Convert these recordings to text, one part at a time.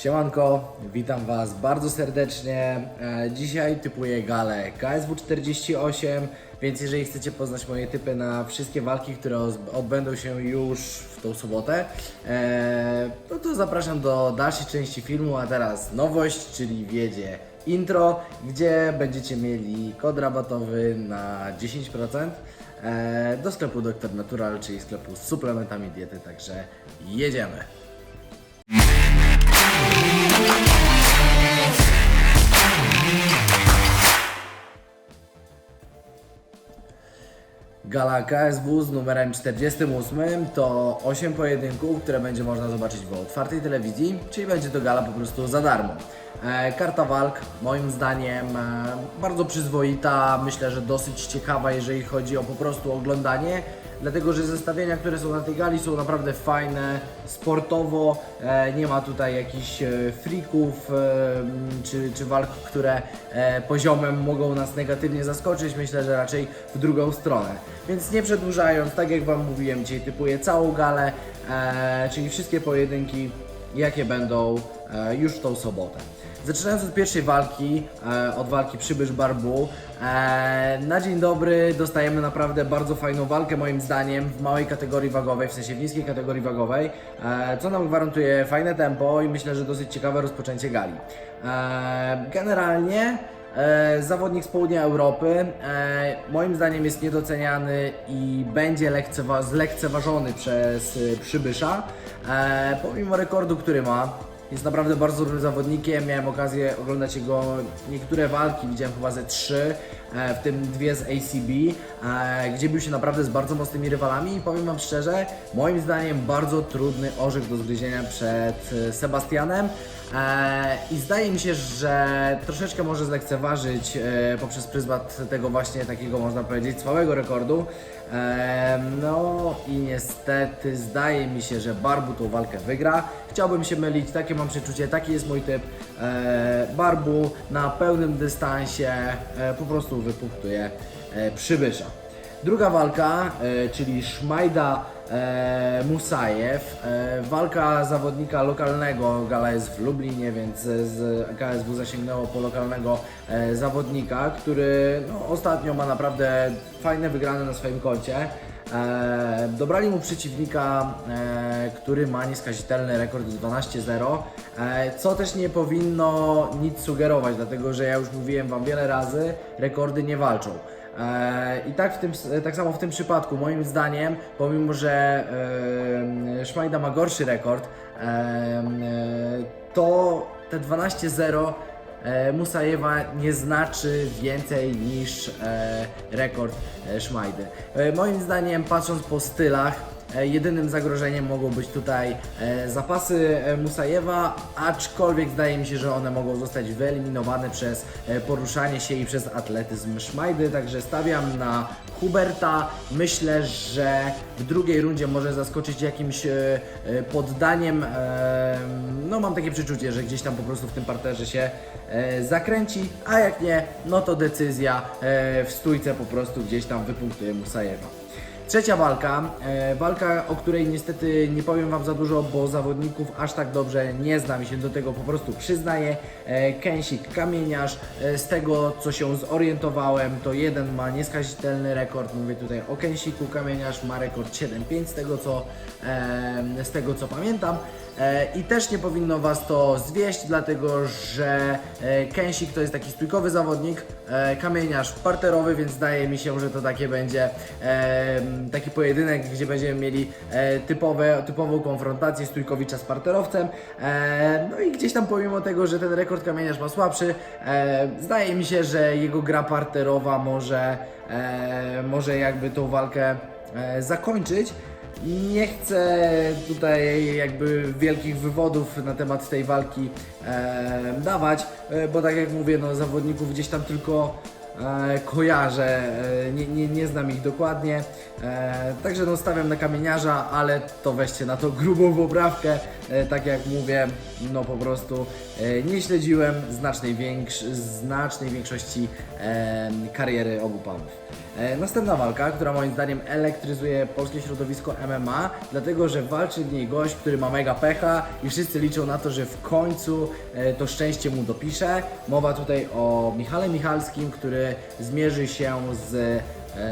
Siemanko, witam Was bardzo serdecznie. E, Dzisiaj typuję galę KSW 48, więc jeżeli chcecie poznać moje typy na wszystkie walki, które odbędą się już w tą sobotę, e, no to zapraszam do dalszej części filmu, a teraz nowość, czyli wiedzie intro, gdzie będziecie mieli kod rabatowy na 10% e, do sklepu Dr Natural, czyli sklepu z suplementami diety, także jedziemy. Gala KSW z numerem 48 to 8 pojedynków, które będzie można zobaczyć w otwartej telewizji, czyli będzie to gala po prostu za darmo. E, karta walk moim zdaniem e, bardzo przyzwoita, myślę, że dosyć ciekawa, jeżeli chodzi o po prostu oglądanie, dlatego że zestawienia, które są na tej gali są naprawdę fajne, sportowo, e, nie ma tutaj jakichś e, freaków e, czy, czy walk, które poziomem mogą nas negatywnie zaskoczyć, myślę, że raczej w drugą stronę. Więc nie przedłużając, tak jak Wam mówiłem, dzisiaj typuję całą galę, czyli wszystkie pojedynki, jakie będą e, już tą sobotę. Zaczynając od pierwszej walki, e, od walki Przybysz Barbu, e, na dzień dobry dostajemy naprawdę bardzo fajną walkę moim zdaniem w małej kategorii wagowej, w sensie w niskiej kategorii wagowej, co nam gwarantuje fajne tempo i myślę, że dosyć ciekawe rozpoczęcie gali. Generalnie zawodnik z południa Europy e, moim zdaniem jest niedoceniany i będzie lekcewa- zlekceważony przez y, przybysza. E, pomimo rekordu, który ma, jest naprawdę bardzo dobrym zawodnikiem. Miałem okazję oglądać jego niektóre walki, widziałem chyba ze trzy, e, w tym dwie z ACB, e, gdzie bił się naprawdę z bardzo mocnymi rywalami i powiem Wam szczerze, moim zdaniem bardzo trudny orzech do zgryzienia przed e, Sebastianem. E, I zdaje mi się, że troszeczkę może zlekceważyć e, poprzez pryzmat tego właśnie takiego, można powiedzieć, całego rekordu. E, no i niestety zdaje mi się, że Barbu tą walkę wygra. Chciałbym się mylić, takie mam przeczucie, taki jest mój typ. E, Barbu na pełnym dystansie e, po prostu wypunktuje przybysza. Druga walka, e, czyli Szmajda e, Musajew. E, walka zawodnika lokalnego, gala w Lublinie, więc z KSW zasięgnęło po lokalnego zawodnika, który no, ostatnio ma naprawdę fajne wygrane na swoim koncie. E, dobrali mu przeciwnika, e, który ma nieskazitelny rekord 12-0, e, co też nie powinno nic sugerować, dlatego że ja już mówiłem Wam wiele razy, rekordy nie walczą. E, I tak, w tym, tak samo w tym przypadku, moim zdaniem, pomimo że e, Szmajda ma gorszy rekord, e, e, to te 12-0 e, Musajewa nie znaczy więcej niż e, rekord e, Szmajdy. E, moim zdaniem, patrząc po stylach, E, Jedynym zagrożeniem mogą być tutaj e, zapasy e, Musajewa, aczkolwiek zdaje mi się, że one mogą zostać wyeliminowane przez e, poruszanie się i przez atletyzm Szmajdy, także stawiam na Huberta. Myślę, że w drugiej rundzie może zaskoczyć jakimś e, e, poddaniem. e, No mam takie przeczucie, że gdzieś tam po prostu w tym parterze się e, zakręci, a jak nie, no to decyzja e, w stójce po prostu gdzieś tam wypunktuje Musajewa. Trzecia walka, e, walka, o której niestety nie powiem Wam za dużo, bo zawodników aż tak dobrze nie znam i się do tego po prostu przyznaję. E, Kęsik, kamieniarz, e, z tego co się zorientowałem, to jeden ma nieskazitelny rekord, mówię tutaj o Kęsiku, kamieniarz ma rekord 7-5 z tego co, z tego co pamiętam. I też nie powinno Was to zwieść, dlatego że Kęsik to jest taki stójkowy zawodnik, kamieniarz parterowy, więc zdaje mi się, że to takie będzie taki pojedynek, gdzie będziemy mieli e, typowe, typową konfrontację stójkowicza z parterowcem. E, no i gdzieś tam pomimo tego, że ten rekord kamieniarz ma słabszy, e, zdaje mi się, że jego gra parterowa może, może jakby tą walkę zakończyć. Nie chcę tutaj jakby wielkich wywodów na temat tej walki dawać, bo tak jak mówię, no zawodników gdzieś tam tylko kojarzę, e, nie, nie, nie znam ich dokładnie, e, także no stawiam na kamieniarza, ale to weźcie na to grubą poprawkę, e, tak jak mówię, no po prostu e, nie śledziłem znacznej, znacznej większości e, kariery obu panów. E, następna walka, która moim zdaniem elektryzuje polskie środowisko MMA, dlatego że walczy w niej gość, który ma mega pecha i wszyscy liczą na to, że w końcu e, to szczęście mu dopisze. Mowa tutaj o Michale Michalskim, który zmierzy się z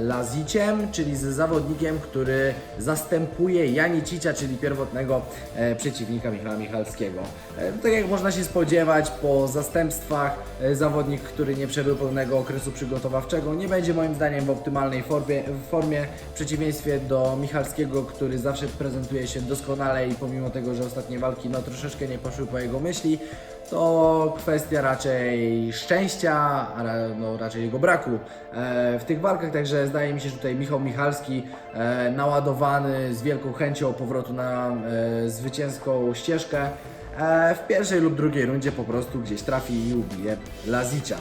Laziciem, czyli z zawodnikiem, który zastępuje Janicicia, czyli pierwotnego e, przeciwnika Michała Michalskiego. E, tak jak można się spodziewać, po zastępstwach e, zawodnik, który nie przebył pełnego okresu przygotowawczego, nie będzie moim zdaniem w optymalnej formie, w formie w przeciwieństwie do Michalskiego, który zawsze prezentuje się doskonale i pomimo tego, że ostatnie walki no, troszeczkę nie poszły po jego myśli, to kwestia raczej szczęścia, a no, raczej jego braku e, w tych walkach, także zdaje mi się, że tutaj Michał Michalski e, naładowany z wielką chęcią powrotu na e, zwycięską ścieżkę w pierwszej lub drugiej rundzie po prostu gdzieś trafi i ubije Lazicia.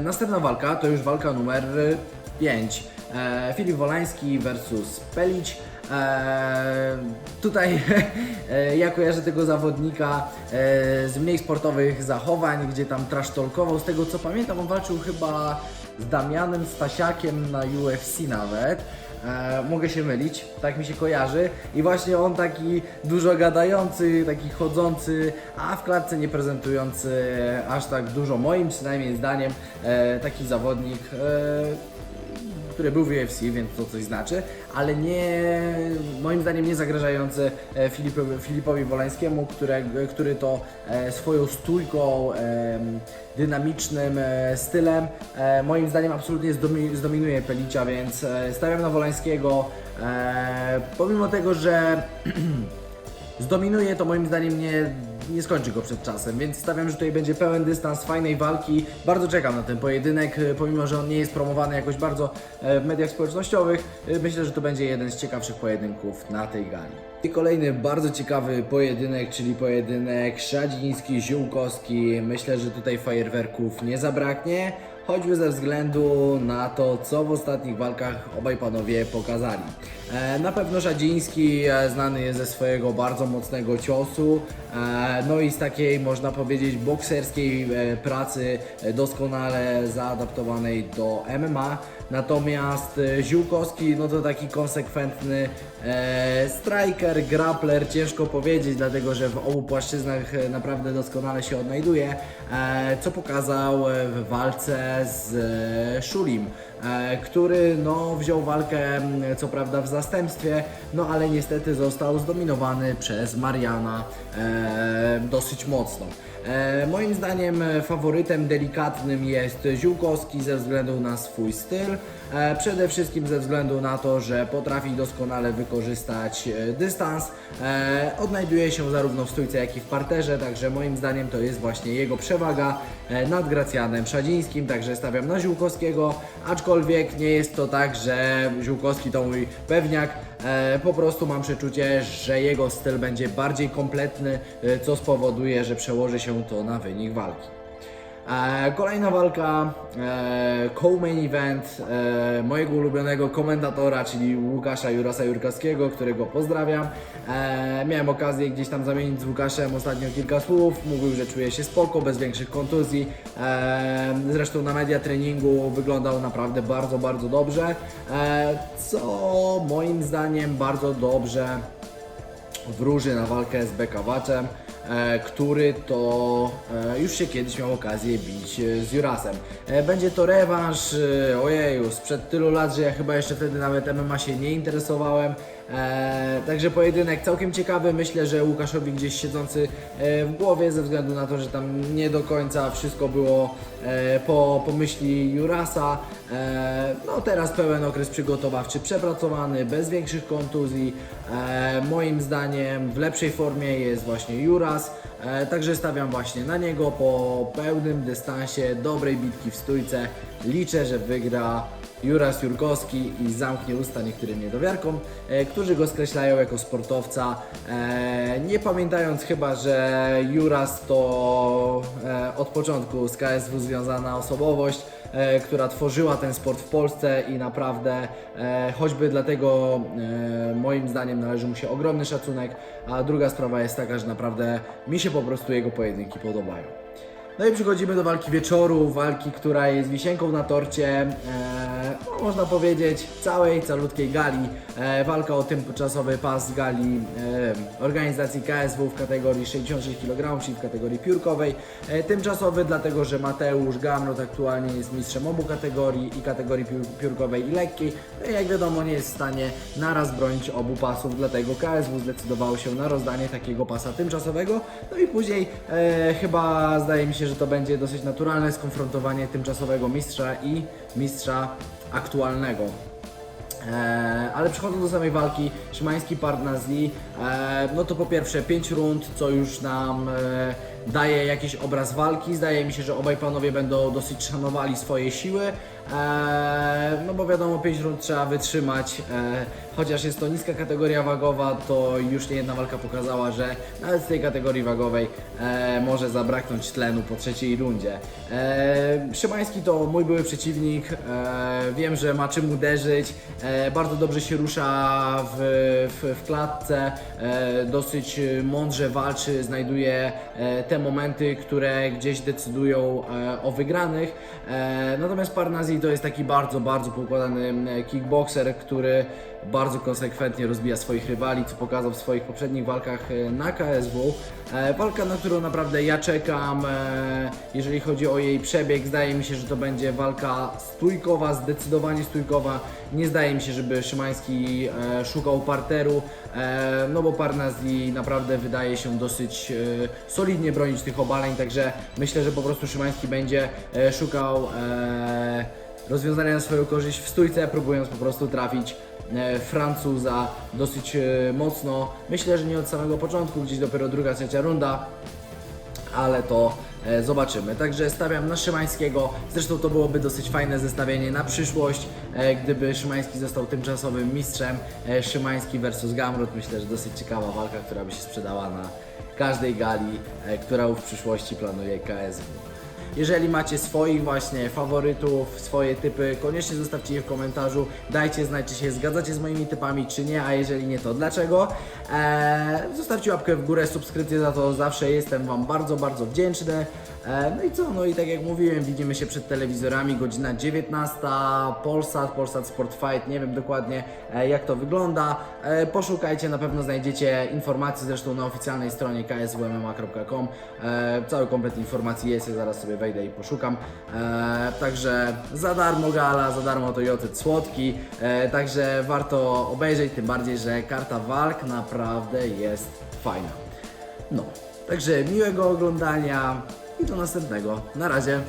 Następna walka to już walka numer 5. E, Filip Wolański versus Pelić. E, tutaj e, ja kojarzę tego zawodnika e, z mniej sportowych zachowań, gdzie tam trasztolkował. Z tego co pamiętam, on walczył chyba z Damianem Stasiakiem na UFC nawet. Mogę się mylić, tak mi się kojarzy. I właśnie on taki dużo gadający, taki chodzący, a w klatce nie prezentujący aż tak dużo, moim przynajmniej zdaniem, taki zawodnik. Który był w UFC, więc to coś znaczy, ale nie, moim zdaniem nie zagrażający e, Filipowi, Filipowi który to e, swoją stójką, dynamicznym e, stylem, moim zdaniem absolutnie zdomi, zdominuje Pelicia, więc stawiam na Wolańskiego, pomimo tego, że zdominuje, to moim zdaniem nie, nie skończy go przed czasem, więc stawiam, że tutaj będzie pełen dystans fajnej walki. Bardzo czekam na ten pojedynek, e, pomimo że on nie jest promowany jakoś bardzo e, w mediach społecznościowych. e, Myślę, że to będzie jeden z ciekawszych pojedynków na tej gali. I kolejny bardzo ciekawy pojedynek, czyli pojedynek Szadziński-Ziółkowski. Myślę, że tutaj fajerwerków nie zabraknie choćby ze względu na to, co w ostatnich walkach obaj panowie pokazali. E, Na pewno Szadziński e, znany jest ze swojego bardzo mocnego ciosu, e, no i z takiej, można powiedzieć, bokserskiej pracy doskonale zaadaptowanej do MMA. Natomiast Ziółkowski, no to taki konsekwentny striker, grappler, ciężko powiedzieć, dlatego że w obu płaszczyznach naprawdę doskonale się odnajduje, co pokazał w walce z e, Szulim, e, który no, wziął walkę co prawda w zastępstwie, no ale niestety został zdominowany przez Mariana e, dosyć mocno. E, moim zdaniem e, faworytem delikatnym jest Ziółkowski ze względu na swój styl. E, przede wszystkim ze względu na to, że potrafi doskonale wykorzystać e, dystans. E, odnajduje się zarówno w stójce, jak i w parterze, także moim zdaniem to jest właśnie jego przewaga e, nad Gracjanem Szadzińskim, także stawiam na Ziółkowskiego, aczkolwiek nie jest to tak, że Ziółkowski to mój pewniak. E, po prostu mam przeczucie, że jego styl będzie bardziej kompletny, e, co spowoduje, że przełoży się to na wynik walki. E, kolejna walka, e, co-main event e, mojego ulubionego komentatora, czyli Łukasza Jurasa Jurkowskiego, którego pozdrawiam. Miałem okazję gdzieś tam zamienić z Łukaszem ostatnio kilka słów, mówił, że czuje się spoko, bez większych kontuzji. Zresztą na media treningu wyglądał naprawdę bardzo, bardzo dobrze, co moim zdaniem bardzo dobrze wróży na walkę z Bekawaczem, który to e, już się kiedyś miał okazję bić e, z Jurasem. E, będzie to rewanż, e, ojeju, sprzed tylu lat, że ja chyba jeszcze wtedy nawet MMA się nie interesowałem. E, także pojedynek całkiem ciekawy, myślę, że Łukaszowi gdzieś siedzący e, w głowie ze względu na to, że tam nie do końca wszystko było e, po, po myśli Jurasa. E, no teraz pełen okres przygotowawczy przepracowany, bez większych kontuzji. E, moim zdaniem w lepszej formie jest właśnie Juras, e, także stawiam właśnie na niego po pełnym dystansie, dobrej bitki w stójce. Liczę, że wygra Juras Jurkowski i zamknie usta niektórym niedowiarkom, e, którzy go skreślają jako sportowca, e, nie pamiętając chyba, że Juras to e, od początku z KSW związana osobowość, która tworzyła ten sport w Polsce i naprawdę choćby dlatego moim zdaniem należy mu się ogromny szacunek, a druga sprawa jest taka, że naprawdę mi się po prostu jego pojedynki podobają. No i przechodzimy do walki wieczoru, walki, która jest wisienką na torcie, e, no, można powiedzieć, całej, calutkiej gali. E, walka o tymczasowy pas gali e, organizacji KSW w kategorii 66 kg, czyli w kategorii piórkowej. E, tymczasowy, dlatego że Mateusz Gamrot aktualnie jest mistrzem obu kategorii, i kategorii piór, piórkowej i lekkiej. No i jak wiadomo, nie jest w stanie naraz bronić obu pasów, dlatego KSW zdecydowało się na rozdanie takiego pasa tymczasowego. No i później e, chyba zdaje mi się, że to będzie dosyć naturalne skonfrontowanie tymczasowego mistrza i mistrza aktualnego. E, ale przechodząc do samej walki, Szymański Parnazli, e, no to po pierwsze 5 rund, co już nam e, daje jakiś obraz walki. Zdaje mi się, że obaj panowie będą dosyć szanowali swoje siły, e, no bo wiadomo 5 rund trzeba wytrzymać, e, chociaż jest to niska kategoria wagowa, to już nie jedna walka pokazała, że nawet z tej kategorii wagowej e, może zabraknąć tlenu po trzeciej rundzie. E, Szymański to mój były przeciwnik, e, wiem, że ma czym uderzyć, e, bardzo dobrze się rusza w, w, w klatce, e, dosyć e, mądrze walczy, znajduje e, te momenty, które gdzieś decydują e, o wygranych. E, natomiast Parnazi to jest taki bardzo, bardzo poukładany e, kickboxer, który bardzo konsekwentnie rozbija swoich rywali, co pokazał w swoich poprzednich walkach e, na KSW. E, Walka, na którą naprawdę ja czekam, e, jeżeli chodzi o jej przebieg, zdaje mi się, że to będzie walka stójkowa, zdecydowanie stójkowa. Nie zdaje mi się, żeby Szymański szukał parteru, no bo Parnazi naprawdę wydaje się dosyć solidnie bronić tych obaleń, także myślę, że po prostu Szymański będzie szukał rozwiązania na swoją korzyść w stójce, próbując po prostu trafić e, Francuza dosyć e, mocno. Myślę, że nie od samego początku, gdzieś dopiero druga, trzecia runda, ale to e, zobaczymy. Także stawiam na Szymańskiego. Zresztą to byłoby dosyć fajne zestawienie na przyszłość, gdyby Szymański został tymczasowym mistrzem. Szymański versus Gamrot. Myślę, że dosyć ciekawa walka, która by się sprzedała na każdej gali, którą w przyszłości planuje KSW. Jeżeli macie swoich właśnie faworytów, swoje typy, koniecznie zostawcie je w komentarzu. Dajcie znać, czy się zgadzacie z moimi typami, czy nie, a jeżeli nie, to dlaczego. Eee, zostawcie łapkę w górę, subskrypcję za to zawsze jestem Wam bardzo, bardzo wdzięczny. Eee, no i co, no i tak jak mówiłem, widzimy się przed telewizorami, godzina 19, Polsat, Polsat Sport Fight, nie wiem dokładnie e, jak to wygląda. E, poszukajcie, na pewno znajdziecie informacje zresztą na oficjalnej stronie kswmma.com. E, cały komplet informacji jest, ja zaraz sobie wejdę i poszukam. E, także za darmo gala, za darmo to jotyt słodki, e, także warto obejrzeć, tym bardziej, że karta walk naprawdę jest fajna. No, także miłego oglądania i do następnego. Na razie.